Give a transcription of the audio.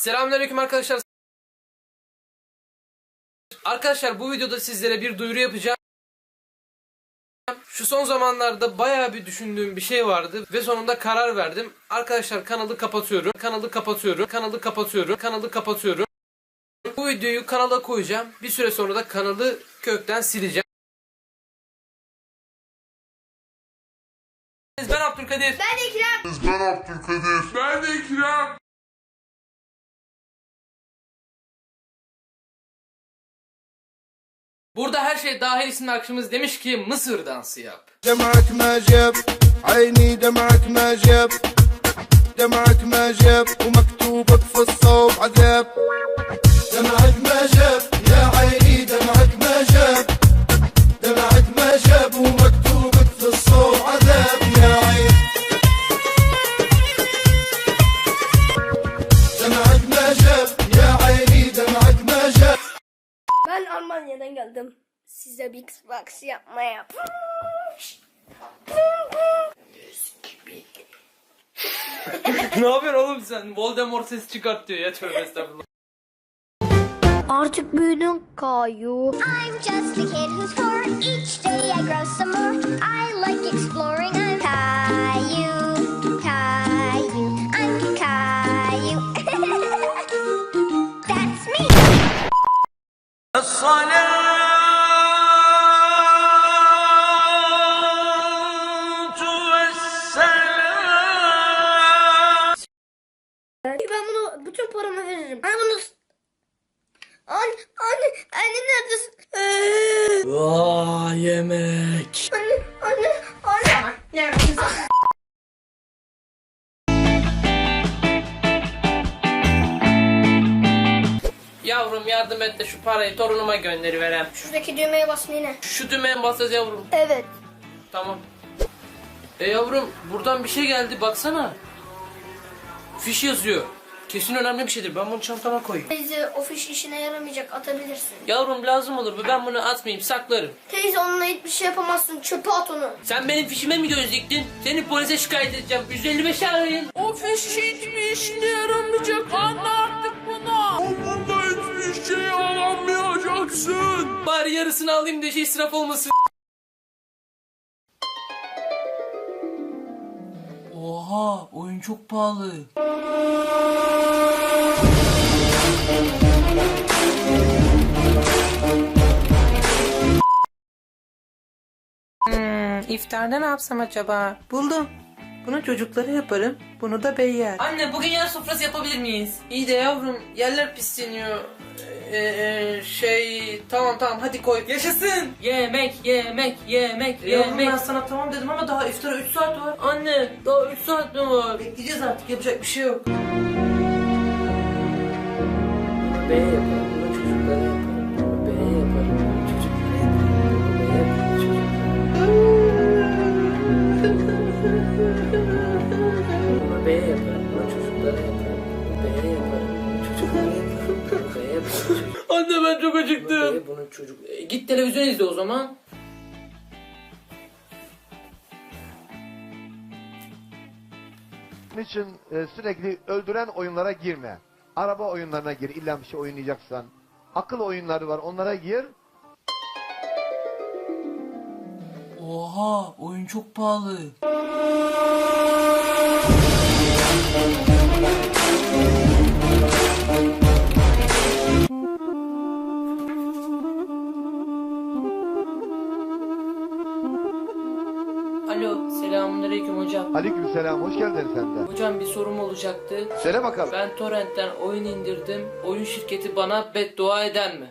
Selamünaleyküm arkadaşlar. Arkadaşlar bu videoda sizlere bir duyuru yapacağım. Şu son zamanlarda bayağı bir düşündüğüm bir şey vardı ve sonunda karar verdim. Arkadaşlar kanalı kapatıyorum. Kanalı kapatıyorum. Kanalı kapatıyorum. Kanalı kapatıyorum. Bu videoyu kanala koyacağım. Bir süre sonra da kanalı kökten sileceğim. Ben Abdülkadir. Ben İkrem. Ben Abdülkadir. Ben de Burada her şey dahil isimli akışımız demiş ki Mısır dansı yap. Demek mecep, ayni demek mecep. Demek mecep, ve mektubuk fıs savb. Geldim. Size Big Box yapmaya. ne yapıyorsun oğlum sen? Voldemort sesi çıkart diyor ya tövbe estağfurullah. Artık büyüdün Kayu. I'm just a kid who's four. Each day I grow some more. I like exploring. I'm bunu bütün paramı veririm. Ben bunu... Anne, anne, anne neredesin? Ee, Vaa yemek. anne, anne, anne. Neredesin? Yavrum yardım et de şu parayı torunuma gönderiverem. Şuradaki düğmeye basın yine. Şu düğmeye basacağız yavrum. Evet. Tamam. E yavrum buradan bir şey geldi baksana. Fiş yazıyor. Kesin önemli bir şeydir. Ben bunu çantama koyayım. Teyze o fiş işine yaramayacak atabilirsin. Yavrum lazım olur bu. Ben bunu atmayayım saklarım. Teyze onunla hiçbir şey yapamazsın. Çöpe at onu. Sen benim fişime mi göz diktin? Seni polise şikayet edeceğim. 155 arayın. O fiş hiçbir işine yaramayacak anla artık bunu. Bunda hiçbir şey alamayacaksın. Bari yarısını alayım da şey israf olmasın. Oha oyun çok pahalı. İftarda ne yapsam acaba? Buldum. Bunu çocuklara yaparım. Bunu da bey yer. Anne bugün yer sofrası yapabilir miyiz? İyi de yavrum yerler pisleniyor. Ee, e, şey tamam tamam hadi koy. Yaşasın. Yemek yemek yemek Yavrum yemek. ben sana tamam dedim ama daha iftara 3 saat var. Anne daha 3 saat mi var? Bekleyeceğiz artık yapacak bir şey yok. B yaparım, bunu çocuklara yaparım. Bunu yaparım, çok acıktım. Bunu B, bunu çocuk... E, git televizyon izle o zaman. Bunun için e, sürekli öldüren oyunlara girme. Araba oyunlarına gir illa bir şey oynayacaksan. Akıl oyunları var onlara gir. Oha oyun çok pahalı. Alo selamünaleyküm hocam. Aleykümselam hoş geldin sen de. Hocam bir sorum olacaktı. Söyle bakalım. Ben torrentten oyun indirdim. Oyun şirketi bana beddua eder mi?